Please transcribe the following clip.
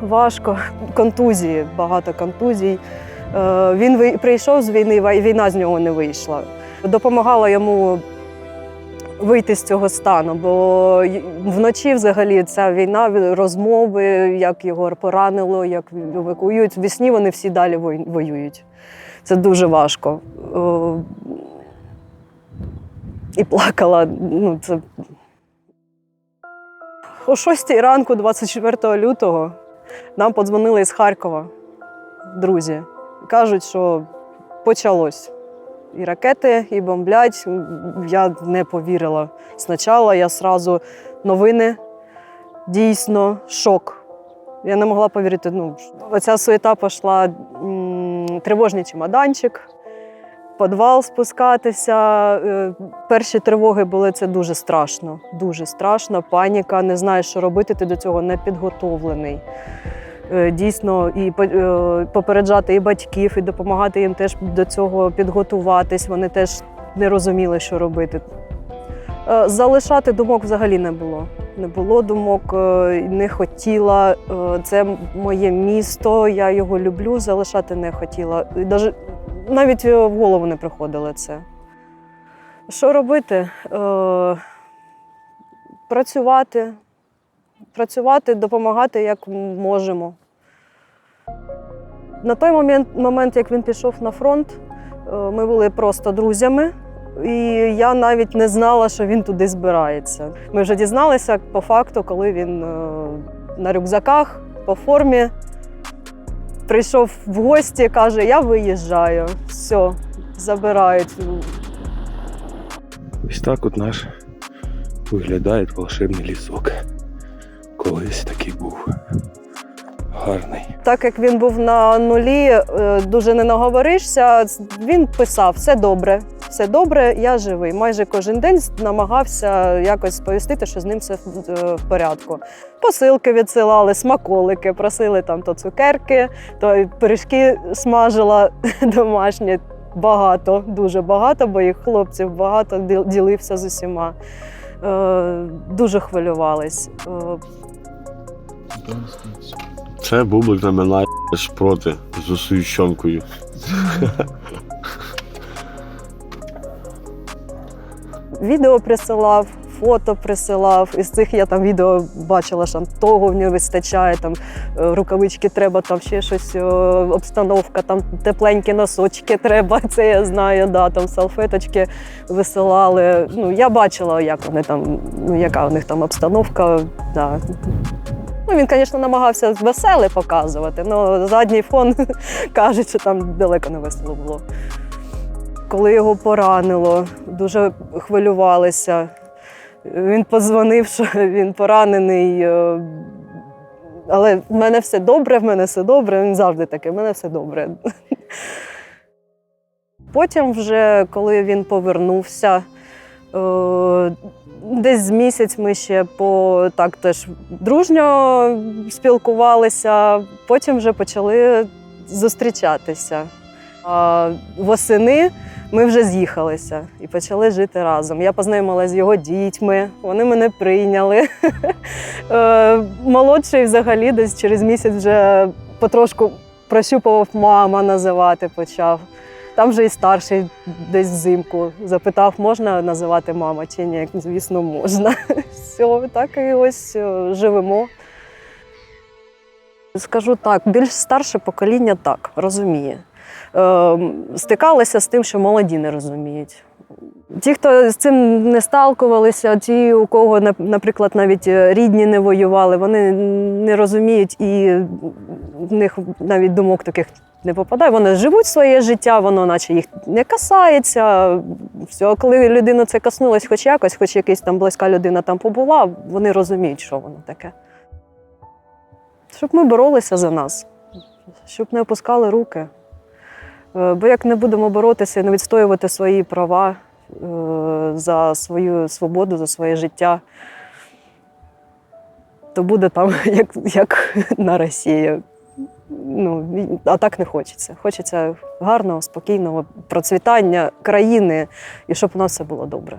Важко. Контузії, багато контузій. Е, Він прийшов з війни, війна з нього не вийшла. Допомагала йому вийти з цього стану, бо вночі взагалі ця війна, розмови, як його поранило, як евакуюють. В сні вони всі далі воюють. Це дуже важко. Е, І плакала. Ну, це... О 6 ранку, 24 лютого, нам подзвонили із Харкова, друзі. Кажуть, що почалось. І ракети, і бомблять. Я не повірила. Спочатку я сразу новини, дійсно, шок. Я не могла повірити. Ну, оця суета пішла тривожний чемоданчик, підвал спускатися. Е, Перші тривоги були це дуже страшно. Дуже страшно. Паніка, не знаєш, що робити, ти до цього не підготовлений. Е, Дійсно, і е, попереджати і батьків, і допомагати їм теж до цього підготуватись. Вони теж не розуміли, що робити. Залишати думок взагалі не було. Не було думок, не хотіла. Це моє місто, я його люблю, залишати не хотіла. Даже- навіть е, в голову не приходило це. Що робити? Е, Працювати, працювати, допомагати як можемо. На той момент, момент, як він пішов на фронт, е, ми були просто друзями, і я навіть не знала, що він туди збирається. Ми вже дізналися по факту, коли він на рюкзаках по формі прийшов в гості, каже: Я виїжджаю. Все, забирають. Ось так от наш виглядає волшебний лісок. Колись такий був гарний. Так як він був на нулі, е, дуже не наговоришся. Він писав: все добре, все добре, я живий. Майже кожен день намагався якось сповістити, що з ним все в- е, порядку. Посилки відсилали, смаколики, просили там то цукерки, то пиріжки смажила домашні. Багато, дуже багато, бо їх хлопців багато ділився з усіма. Е, дуже хвилювались. Е, Це бублик наминає проти з освіщенкою. Відео присилав, фото присилав. Із цих я там відео бачила, що того в нього вистачає, там е, рукавички треба, там ще щось, е, обстановка, там тепленькі носочки треба. Це я знаю, да, там салфеточки висилали. Ну, я бачила, як вони там, ну, яка у них там обстановка. Да. Ну, він, звісно, намагався веселе показувати, але задній фон кажуть, що там далеко не весело було коли його поранило, дуже хвилювалися. Він подзвонив, що він поранений. е, Але в мене все добре, в мене все добре. Він завжди такий, в мене все добре. Потім, вже, коли він повернувся, е, десь з місяць ми ще по так теж дружньо спілкувалися, потім вже почали зустрічатися. Восени ми вже з'їхалися і почали жити разом. Я познайомилася з його дітьми, вони мене прийняли. Е, Молодший взагалі десь через місяць вже потрошку прощупував мама називати почав. Там вже і старший десь взимку запитав, можна називати мама чи ні. Звісно, можна. Все, так і ось е, живемо. Скажу так, більш старше покоління так розуміє. Е, стикалися з тим, що молоді не розуміють. Ті, хто з цим не сталкувалися, ті, у кого, наприклад, навіть е, рідні не воювали, вони не розуміють і в них навіть думок таких не попадає. Вони живуть своє життя, воно наче їх не касається. Все, коли людина це коснулась хоч якось, хоч якась там близька людина там побула, вони розуміють, що воно таке. Щоб ми боролися за нас, щоб не опускали руки. Е, Бо як не будемо боротися і не відстоювати свої права е, за свою свободу, за своє життя, то буде там як, як на Росії. Ну, а так не хочеться. Хочеться гарного, спокійного процвітання країни і щоб у нас все було добре.